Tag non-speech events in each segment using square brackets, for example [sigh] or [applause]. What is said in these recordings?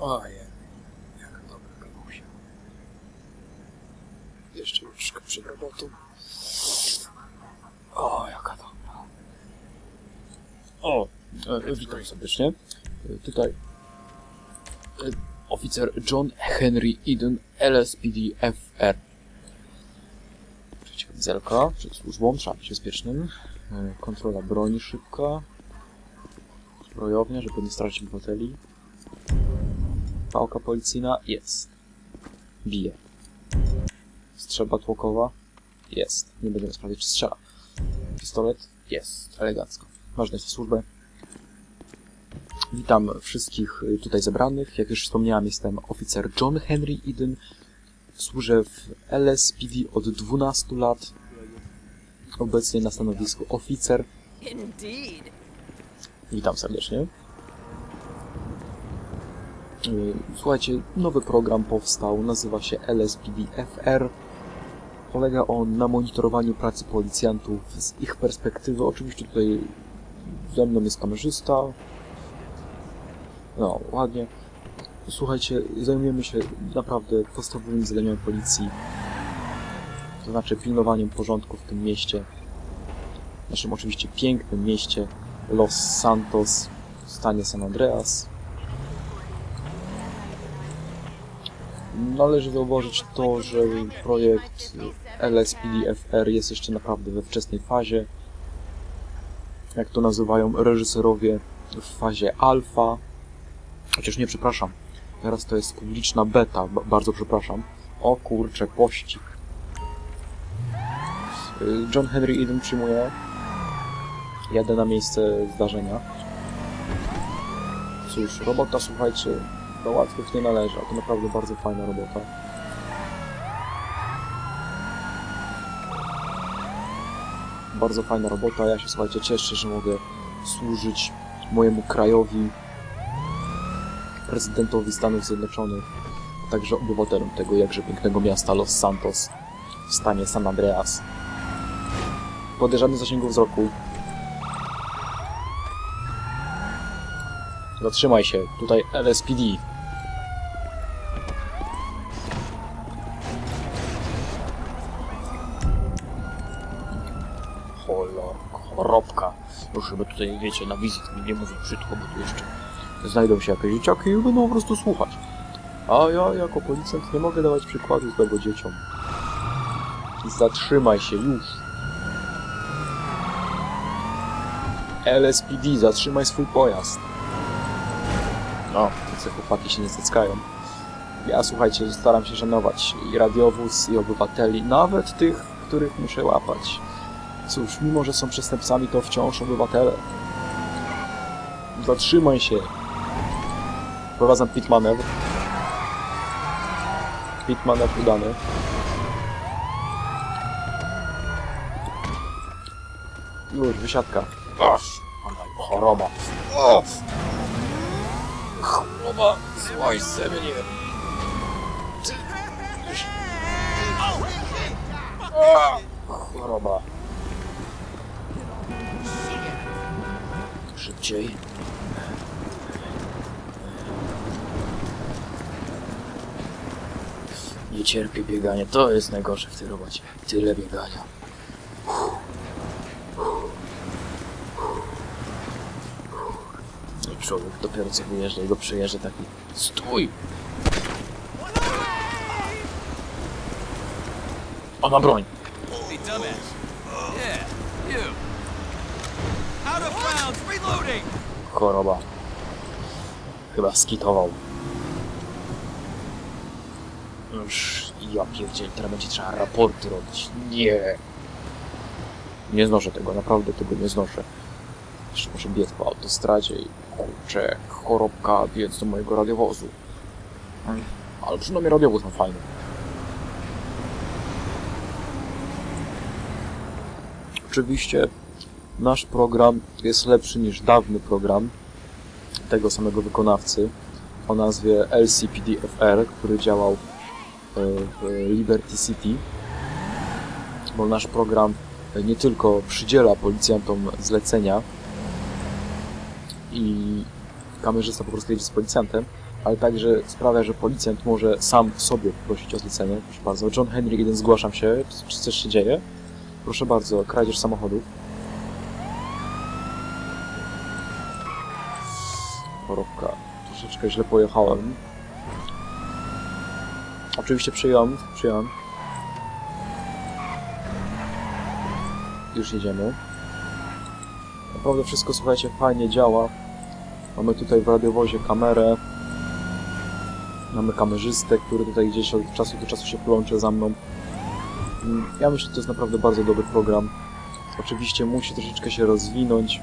Ojej, jak dobra kawusia. Jeszcze troszkę przed robotą. O, jaka dobra. O, e, witam serdecznie. E, Tutaj e, oficer John Henry Eden, LSPD FR. Kamizelka przed służbą, trzeba być bezpiecznym. E, Kontrola broni szybka. Zbrojownia, żeby nie stracić obywateli. Pałka policyjna? Jest. Bije. Strzelba tłokowa? Jest. Nie będziemy sprawdzać, czy strzela. Pistolet? Jest. Elegancko. Ważne jest służbę. Witam wszystkich y, tutaj zebranych. Jak już wspomniałem, jestem oficer John Henry Eden. Służę w LSPD od 12 lat. Obecnie na stanowisku oficer. Witam serdecznie. Yy, Słuchajcie, nowy program powstał, nazywa się LSPD FR. Polega on na monitorowaniu pracy policjantów z ich perspektywy. Oczywiście tutaj ze mną jest kamerzysta. No, ładnie. Słuchajcie, zajmujemy się naprawdę podstawowymi zadaniami policji. To znaczy pilnowaniem porządku w tym mieście. Naszym oczywiście pięknym mieście, Los Santos w stanie San Andreas. Należy zauważyć to, że projekt LSPDFR jest jeszcze naprawdę we wczesnej fazie. Jak to nazywają reżyserowie w fazie alfa. Chociaż nie, przepraszam. Teraz to jest publiczna beta, ba- bardzo przepraszam. O kurczę, pościg. John Henry Eden przyjmuje Jadę na miejsce zdarzenia. Cóż, robota, słuchajcie, do łatwych nie należy, a to naprawdę bardzo fajna robota. Bardzo fajna robota, ja się, słuchajcie, cieszę, że mogę służyć mojemu krajowi, prezydentowi Stanów Zjednoczonych, a także obywatelom tego jakże pięknego miasta Los Santos w stanie San Andreas. Podejrzany zasięgu wzroku, Zatrzymaj się, tutaj LSPD. Tutaj, wiecie, na wizyt mi nie mówię brzydko, bo tu jeszcze znajdą się jakieś dzieciaki i będą po prostu słuchać. A ja jako policjant nie mogę dawać przykładu złego dzieciom. Zatrzymaj się już. LSPD, zatrzymaj swój pojazd. No, te chłopaki się nie zackają. Ja, słuchajcie, staram się szanować i radiowóz, i obywateli, nawet tych, których muszę łapać. Cóż, mimo że są przestępcami, to wciąż obywatele. Zatrzymaj się. Prowadzam pit manewr. Pit manewr udany. Już, wysiadka. Aż, choroba. O! Choroba, ze mnie. Choroba. Szybciej. Nie cierpię biegania. To jest najgorsze w tej robocie. Tyle biegania. I człowiek dopiero co wyjeżdża i go przejeżdża taki Stój! On ma broń. Hey, dumbass. Yeah, you. Choroba. Chyba skitował. Już ja pierdzielę, teraz będzie trzeba raporty robić. Nie. Nie znoszę tego, naprawdę tego nie znoszę. Jeszcze muszę biec po autostradzie i kurczę, chorobka, biec do mojego radiowozu. Ale przynajmniej radiowóz ma fajny. Oczywiście nasz program jest lepszy niż dawny program tego samego wykonawcy o nazwie LCPDFR, który działał e, w Liberty City, bo nasz program nie tylko przydziela policjantom zlecenia i kamerzysta po prostu jedzie z policjantem, ale także sprawia, że policjant może sam sobie prosić o zlecenie. Proszę bardzo. John Henry 1, zgłaszam się. Czy coś się dzieje? Proszę bardzo, kradzież samochodów. Chorobka. Troszeczkę źle pojechałem. Oczywiście przyjąłem, przyjąłem. Już jedziemy. Naprawdę wszystko, słuchajcie, fajnie działa. Mamy tutaj w radiowozie kamerę. Mamy kamerzystę, który tutaj gdzieś od czasu do czasu się plącze za mną. Mm, Ja myślę, że to jest naprawdę bardzo dobry program. Oczywiście musi troszeczkę się rozwinąć.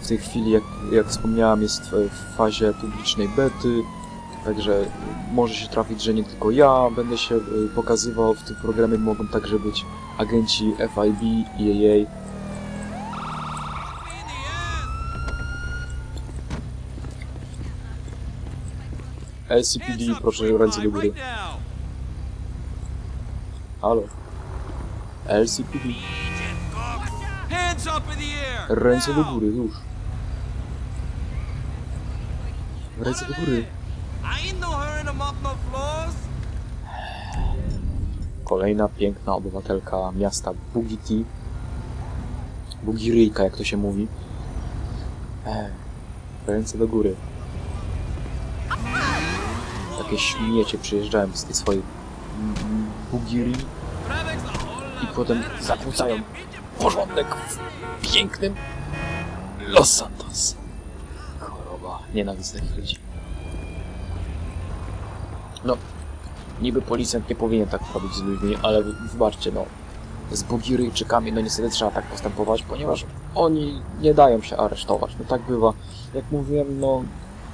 W tej chwili, jak, jak wspomniałem, jest w, fazie publicznej bety. Także może się trafić, że nie tylko ja będę się y, pokazywał w tym programie. Mogą także być agenci FIB, EAA. LCPD, proszę ręce do góry. Halo. LCPD. Ręce do góry, już. Ręce do góry. No no. Kolejna piękna obywatelka miasta Bugiti. Bugiryjka, jak to się mówi. E, ręce do góry. Takie śmiecie przyjeżdżają z tej swojej Bugiri i potem zakłócają porządek w pięknym Los Santos. Choroba. Nienawidzę takich ludzi. No, niby policjant nie powinien tak robić z ludźmi, ale wybaczcie, no. Z Bugiryjczykami, no niestety trzeba tak postępować, ponieważ oni nie dają się aresztować. No tak bywa. Jak mówiłem, no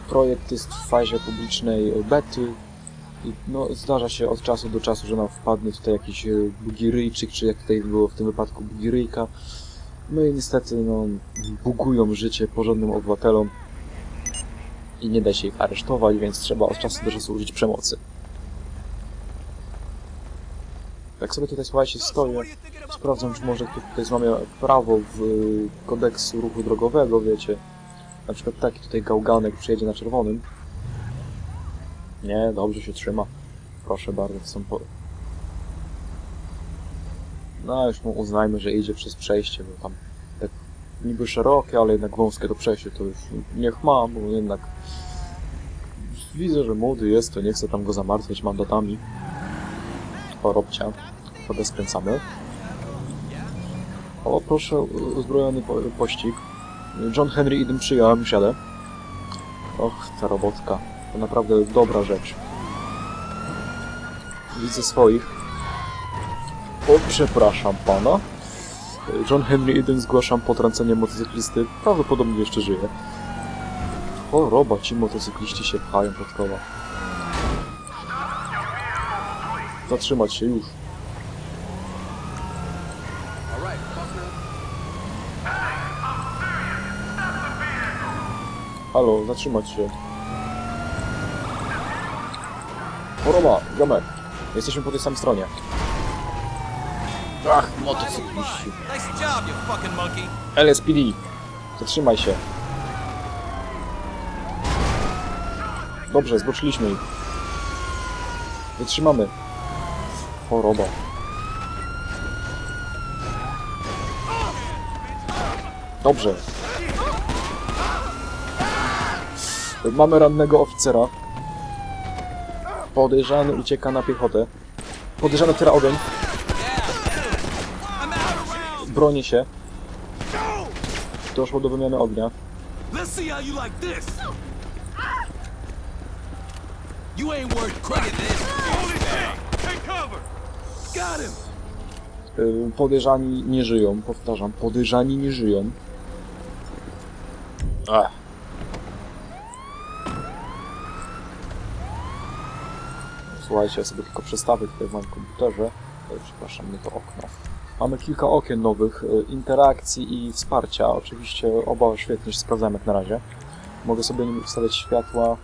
projekt jest w fazie publicznej bety i no zdarza się od czasu do czasu, że nam wpadnie tutaj jakiś e, Bugiryjczyk, czy jak tutaj było w tym wypadku Bugiryjka. No i niestety, no, bugują życie porządnym obywatelom i nie da się ich aresztować, więc trzeba od czasu do czasu użyć przemocy. Jak sobie tutaj, słuchajcie, stoję, sprawdzam, czy może ktoś tutaj złamie prawo w y, kodeksu ruchu drogowego, wiecie. Na przykład taki tutaj gałganek przyjedzie na czerwonym. Nie, dobrze się trzyma. Proszę bardzo, są po... No, już mu uznajmy, że idzie przez przejście, bo tam tak niby szerokie, ale jednak wąskie to przejście, to już niech ma, bo jednak widzę, że młody jest, to nie chcę tam go zamartwiać mandatami. Chorobcia. Wodę skręcamy. O, proszę, uzbrojony po, pościg. John Henry Eden przyjąłem, jadę. Och, ta robotka. To naprawdę dobra rzecz. Widzę swoich. O, przepraszam pana. John Henry Eden zgłaszam potrącenie motocyklisty. Prawdopodobnie jeszcze żyje. Choroba, ci motocykliści się pchają pod koła. Zatrzymać się już. Halo, zatrzymać się. Choroba, ziomek. Jesteśmy po tej samej stronie. Ach, motocykliści. LSPD. Zatrzymaj się. Dobrze, zboczyliśmy ich. Wytrzymamy. Choroba. Dobrze. Mamy rannego oficera. Podejrzany ucieka na piechotę. Podejrzany otwiera ogień. Broni się. Doszło do wymiany ognia. Let's see how you like this. You ain't worth credit this. Holy shit! Take cover. Got him. Y, Podejrzani nie żyją, powtarzam, podejrzani nie żyją. Ach. Słuchajcie, ja sobie tylko przestawię tutaj w moim komputerze. E, Przepraszam, nie to okno. Mamy kilka okien nowych, e, interakcji i wsparcia. Oczywiście oba świetnie się sprawdzają jak na razie. Mogę sobie nim ustawiać światła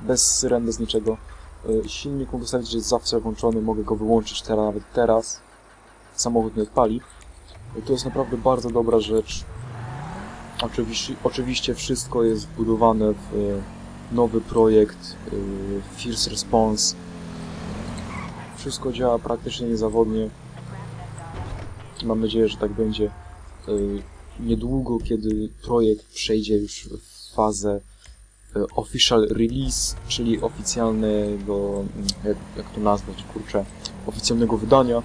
bez syren, bez niczego. E, Silnik mogę ustawić, że jest zawsze włączony, mogę go wyłączyć teraz, nawet teraz samochód nie odpali. To jest naprawdę bardzo dobra rzecz. Oczywiście, oczywiście wszystko jest wbudowane w nowy projekt Fierce Response. Wszystko działa praktycznie niezawodnie. Mam nadzieję, że tak będzie y, niedługo, kiedy projekt przejdzie już w fazę y, official release, czyli oficjalnego, mm, jak, jak to nazwać, kurczę, oficjalnego wydania.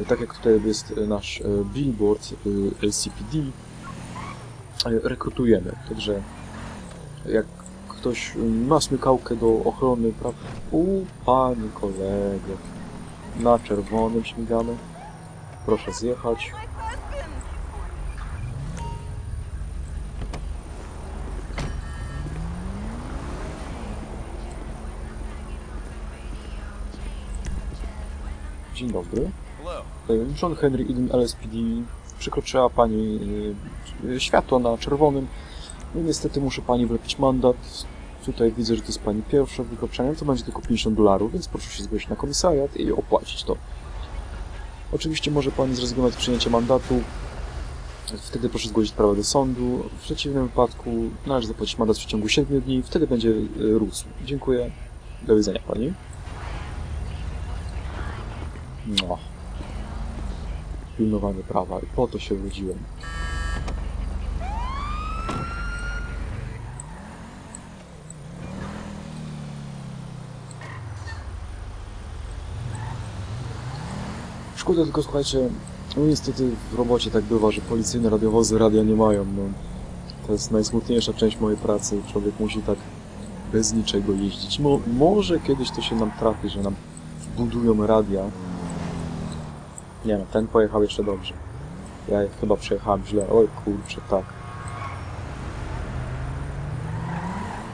Y, Tak jak tutaj jest y, nasz y, billboard y, LCPD, y, rekrutujemy. Także jak ktoś y, ma smykałkę do ochrony praw... U, panie kolego, na czerwonym śmigamy. Proszę zjechać. Dzień dobry. John Henry Eden LSPD. Przekroczyła Pani y, y, światło na czerwonym. No niestety muszę Pani wlepić mandat. Tutaj widzę, że to jest Pani pierwsze wykroczenie. To będzie tylko 50 dolarów, więc proszę się zgłosić na komisariat i opłacić to. Oczywiście może Pani zrezygnować z przyjęcia mandatu. Wtedy proszę zgłosić sprawę do sądu. W przeciwnym wypadku należy zapłacić mandat w przeciągu 7 dni. Wtedy będzie y, rósł. Dziękuję. Do widzenia Pani. No. Pilnowanie prawa i po to się urodziłem. Szkoda tylko, słuchajcie, no niestety w robocie tak bywa, że policyjne radiowozy radia nie mają, no. To jest najsmutniejsza część mojej pracy. Człowiek musi tak bez niczego jeździć. Mo może kiedyś to się nam trafi, że nam budują radia. Nie no, ten pojechał jeszcze dobrze. Ja chyba przejechałem źle. Oj kurczę, tak.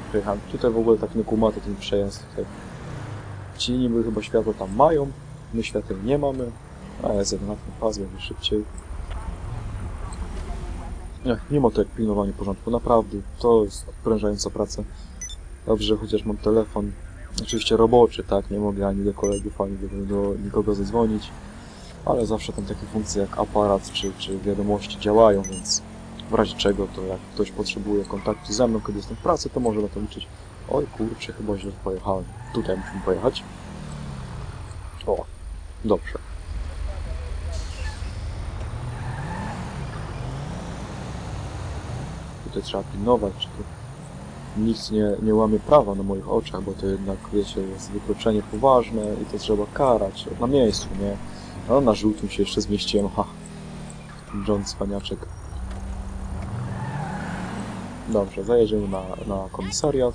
Przejechałem. Tutaj w ogóle tak nie kumaty ten przejazd. Ci niby chyba światło tam mają, my świateł nie mamy. A na ten pas, będzie szybciej. Nie, ma to jak pilnowanie porządku, naprawdę. To jest odprężająca praca. Dobrze, chociaż mam telefon. Oczywiście roboczy, tak? Nie mogę ani do kolegów, ani do, do nikogo zadzwonić. Ale zawsze tam takie funkcje jak aparat czy, czy wiadomości działają, więc w razie czego to jak ktoś potrzebuje kontaktu ze mną, kiedy jestem w pracy, to może na to liczyć. Oj kurczę, chyba źle pojechałem. Tutaj musimy pojechać. O, dobrze. Tutaj trzeba pilnować, czy tu nikt nie, nie łamie prawa na moich oczach, bo to jednak, wiecie, jest wykroczenie poważne i to trzeba karać na miejscu, nie? No, na żółtym się jeszcze zmieściłem, ha. John Cwaniaczek. Dobrze, zajedziemy na, na komisariat.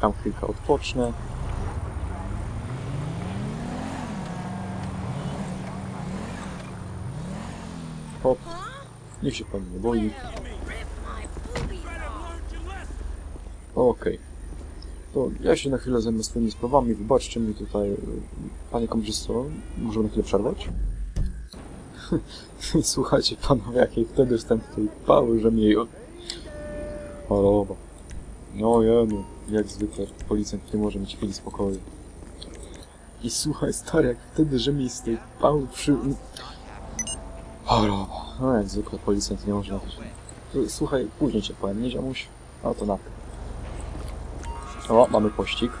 Tam chwilkę odpocznę. Hop. Niech się pani nie boi. Okej. To ja się na chwilę zajmę swoimi sprawami. Wybaczcie mi tutaj, panie kamerzysto, możemy na chwilę przerwać? [laughs] Słuchajcie panowie, jakiej wtedy wstęp tej pały, że mnie... Choroba. No jenu, jak zwykle policjant nie może mieć chwili spokoju. I słuchaj stary, jak wtedy, że mi z tej pały przy... Choroba. No jak zwykle policjant nie może. Słuchaj, później cię powiem, nie ziomuś? No to na o, mamy pościg.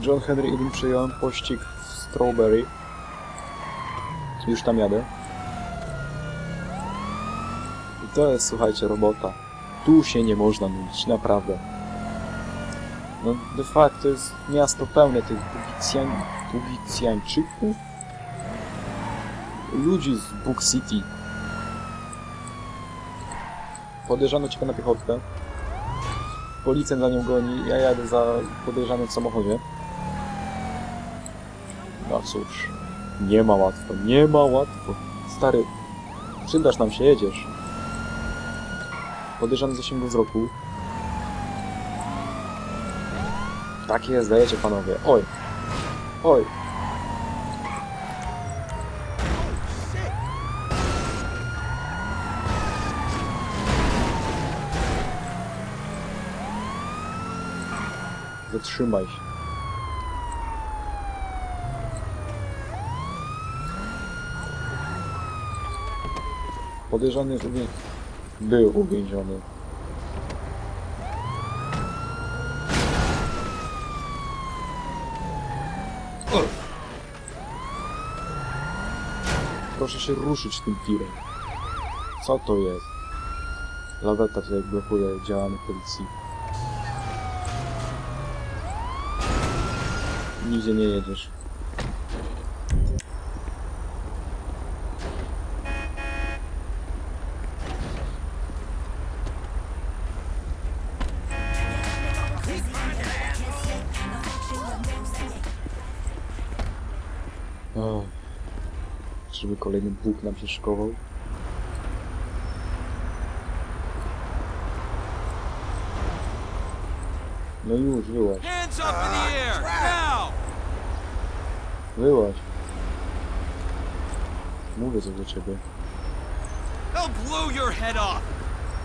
John Henry Eden przejąłem pościg w Strawberry. Już tam jadę. I to jest, słuchajcie, robota. Tu się nie można nudzić, naprawdę. No, de facto jest miasto pełne tych Bugicjan... Bugicjańczyków? Ludzi z Bug City. Podejrzano cię na piechotkę. Policjant za nią goni, ja jadę za podejrzanym w samochodzie. No cóż, nie ma łatwo, nie ma łatwo. Stary, przydasz nam się, jedziesz. Podejrzany zasięgu wzroku. Tak jest, dajecie panowie. Oj, oj. Zatrzymaj się. Podejrzany również... Był uwięziony. Proszę się ruszyć tym tirem. Co to jest? Laweta tutaj blokuje działanie policji. Nigdzie nie jedziesz. O, żeby kolejny Bóg nam się szykował. No już, wyłaź. Hands up in the air! Wyłaź. Mówię coś do ciebie. They'll blow your head off!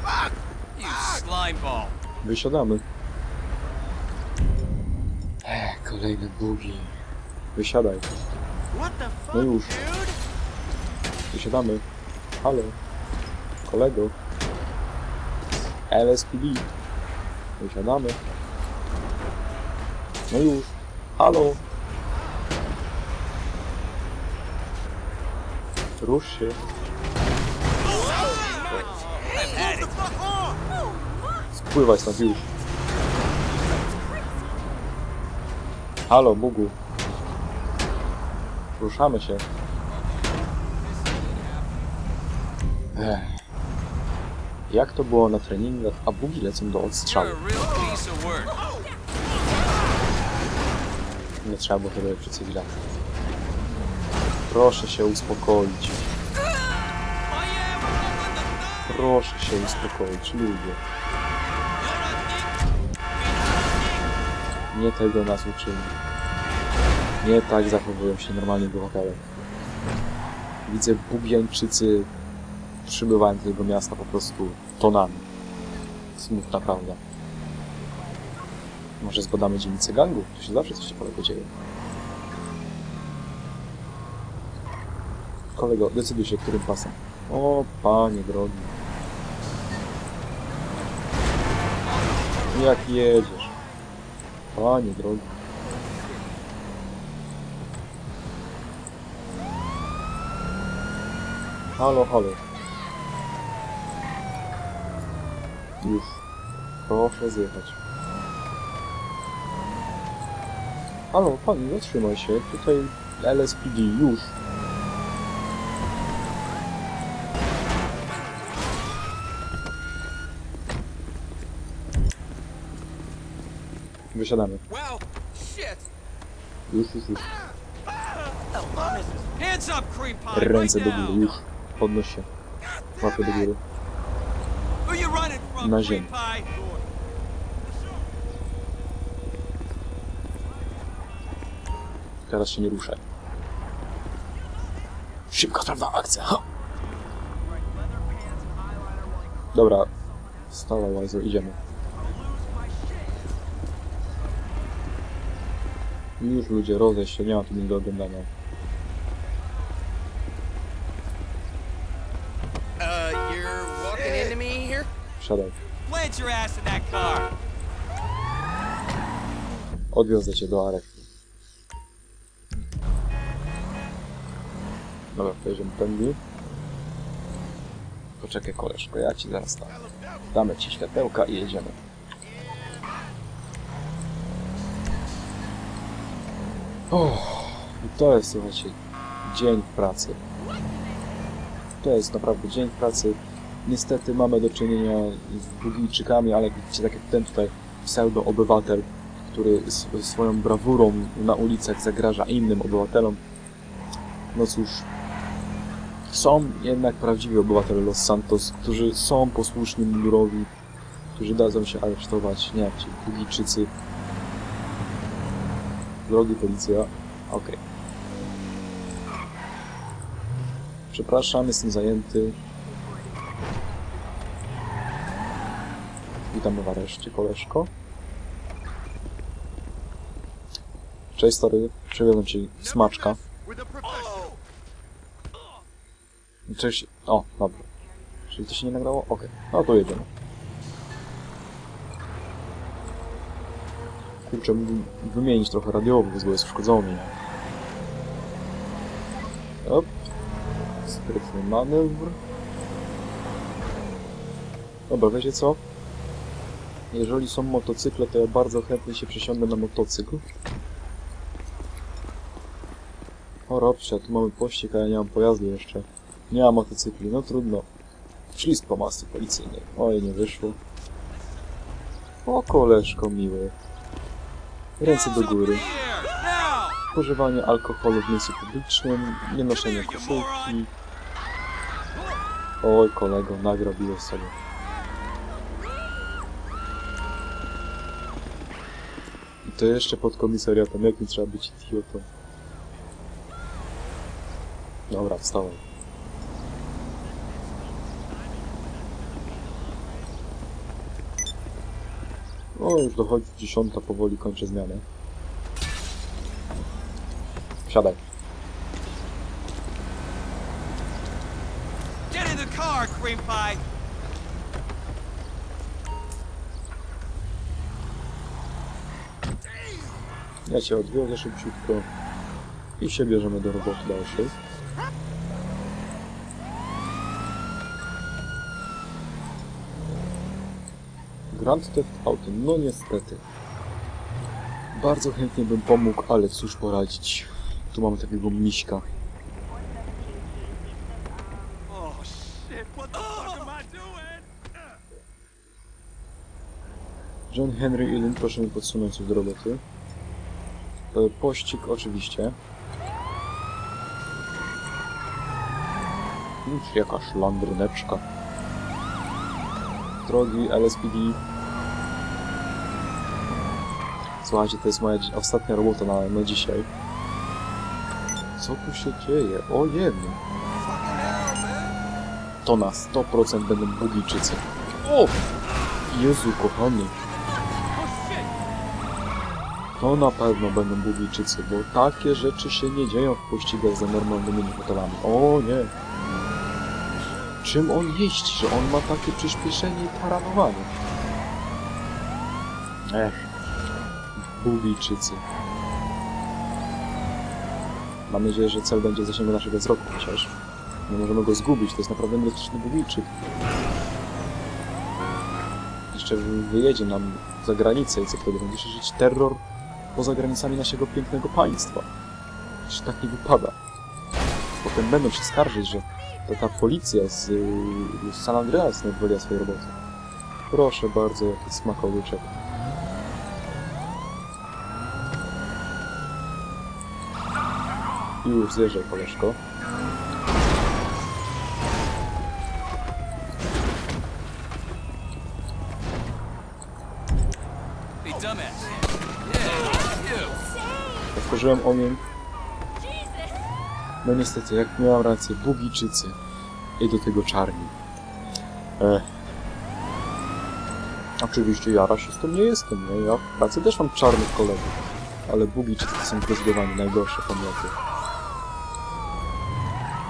Fuck! You slime ball! Wysiadamy. Ech, kolejne bugi. Wysiadaj. What the No już. Wysiadamy. Halo. Kolego. LSPD. Wysiadamy. No już. Halo. Rusz się. Spływaj stąd już. Halo, Bugu. Ruszamy się. Ech. Jak to było na treningach, a bugi lecą do odstrzału. Nie trzeba było tego cywilach. Proszę się uspokoić. Proszę się uspokoić, ludzie. Nie tego nas uczyli. Nie tak zachowują się normalni bohaterowie. Widzę Bubiańczycy przybywają do tego miasta po prostu tonami. Smutna prawda. Może zbadamy dzielnicę gangów? Tu się zawsze coś ciekawego dzieje. Kolego, decyduj się, którym pasem. O, panie drogi. Jak jedziesz? Panie drogi. Halo, halo. Już. Proszę zjechać. Halo, pani, zatrzymaj się. Tutaj LSPD, już. Wysiadamy. Shit! Już, już, już. Hands up, cream pie, right Ręce do góry, już. Podnoś się. Łapy do góry. Na cream ziemi. pie? Teraz się nie ruszaj. Szybka, sprawna akcja. Ha! Dobra. Stała Łajzo, idziemy. Już ludzie, rozejść się, nie ma tu nic do oglądania. Uh, you're walking into me here? Wsiadaj. Plant your ass in that car! Odwiozę cię do aresztu. Dobra, pojedziemy tędy. Poczekaj koleżko, ja ci zaraz dam. Damy ci światełka i jedziemy. Uff, to jest, słuchajcie, dzień pracy. To jest naprawdę dzień pracy. Niestety mamy do czynienia z Bugijczykami, ale widzicie, tak jak ten tutaj pseudo-obywatel, który swoją brawurą na ulicach zagraża innym obywatelom. No cóż, są jednak prawdziwi obywatele Los Santos, którzy są posłuszni mundurowi, którzy dadzą się aresztować, nie jak ci Bugijczycy. Drogi policja, okej. Przepraszam, jestem zajęty. Witamy w areszcie, koleżko. Cześć stary, przywiozłem ci smaczka. Cześć, o, dobra. Czyli to się nie nagrało? Okej, no to jedziemy. Kurczę, wymienić trochę radiowy, bo jest uszkodzony. nie? Op. Sprytny manewr. Dobra, wiecie co? Jeżeli są motocykle, to ja bardzo chętnie się przesiądę na motocykl. O robcia, tu mamy pościg, a ja nie mam pojazdu jeszcze. Nie mam motocykli, no trudno. Ślizg po masy policyjnej. Oj, nie wyszło. O, koleżko miły. Ręce do góry. Spożywanie alkoholu w miejscu publicznym, nienoszenie koszulki. Oj, kolego, nagrobiłeś sobie. I to jeszcze pod komisariatem, jakim trzeba być idiotą. Dobra, wstałem. O, już dochodzi dziesiąta, powoli kończę zmianę. Wsiadaj. Get in the car, cream pie! Ja cię odwiozę szybciutko i się bierzemy do roboty dalszej. Grand Theft Auto, no niestety. Bardzo chętnie bym pomógł, ale cóż poradzić. Tu mamy takiego miśka. Oh? John Henry Illin, proszę mi podsunąć coś do roboty. E, Pościg oczywiście. Już jakaś landryneczka. Drogi LSPD. Słuchajcie, to jest moja ostatnia robota na, na dzisiaj. Co tu się dzieje? O jedno. To na 100% będą Bugijczycy. O! Jezu kochany. To na pewno będą Bugijczycy, bo takie rzeczy się nie dzieją w pościgach za normalnymi hotelami. O nie! Czym on jeździ, że on ma takie przyspieszenie i taranowanie? Ech. Bugijczycy. Mam nadzieję, że cel będzie w zasięgu naszego wzroku chociaż. Nie możemy go zgubić, to jest naprawdę niebezpieczny Bugijczyk. Jeszcze wyjedzie nam za granicę i co wtedy? Będzie się żyć terror poza granicami naszego pięknego państwa. Przecież tak nie wypada. Potem będą się skarżyć, że to ta policja z, z San Andreas nie odwaliła swojej roboty. Proszę bardzo, jaki smakołyczek. Już zjeżdżaj, koleżko. Otworzyłem ogień. No niestety, jak miałem rację, Bugijczycy i do tego czarni. Ech. Oczywiście ja rasistą nie jestem, nie? Ja w pracy też mam czarnych kolegów. Ale Bugijczycy są zdecydowanie najgorsze pomioty.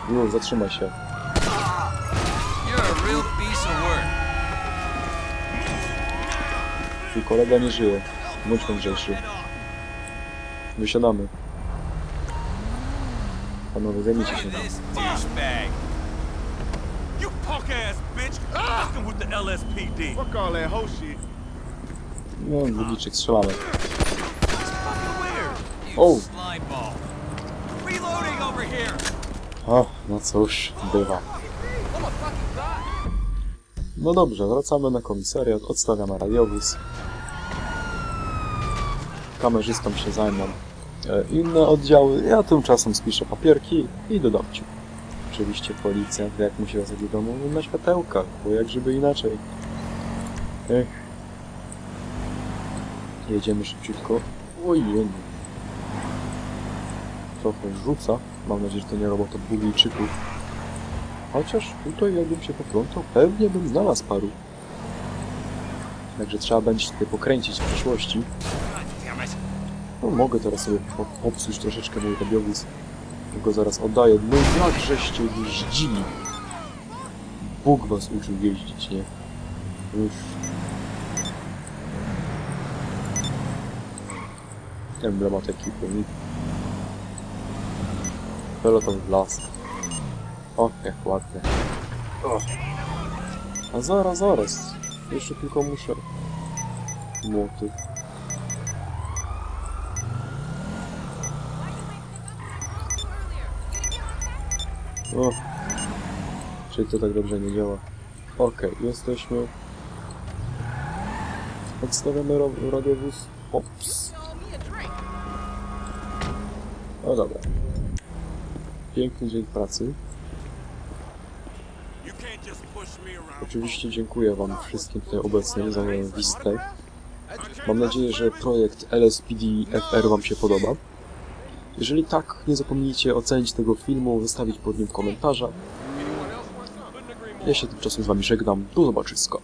Już, zatrzymaj się. Twój kolega nie żyje. Bądź mądrzejszy. Wysiadamy. Panowie, zajmijcie się. You punk ass bitch! Fucking with the LSPD. Fuck all that hoe shit. No, Bugijczyk, strzelamy. Fucking Oh. Reloading over here. O, no cóż, bywa. No dobrze, wracamy na komisariat, odstawiamy radiowóz. Kamerzystom się zajmą e, inne oddziały, ja tymczasem spiszę papierki i do domciu. Oczywiście policja, jak musi wracać do domu, na światełkach, bo jak żeby inaczej. Ech. Jedziemy szybciutko. Ojej. Trochę rzuca. Mam nadzieję, że to nie robota Bugijczyków. Chociaż tutaj jakbym się poplątał, pewnie bym znalazł paru. Także trzeba będzie tutaj pokręcić w przyszłości. No mogę teraz sobie po- popsuć troszeczkę mój radiowóz. Tylko zaraz oddaję. No jakżeście jeździli. Bóg was uczył jeździć, nie? Już. Emblemat ekipy. Peloton w las. O, jak ładnie. A zaraz, zaraz. Jeszcze tylko muszę... Młoty. O. Czyli to tak dobrze nie działa. Okej, jesteśmy. Odstawiamy radiowóz. Ops. No dobra. Piękny dzień pracy. Oczywiście dziękuję Wam wszystkim tutaj obecnym za moją wizytę. Mam nadzieję, że projekt LSPD-FR Wam się podoba. Jeżeli tak, nie zapomnijcie ocenić tego filmu, wystawić pod nim komentarza. Ja się tymczasem z Wami żegnam. Do zobaczyska.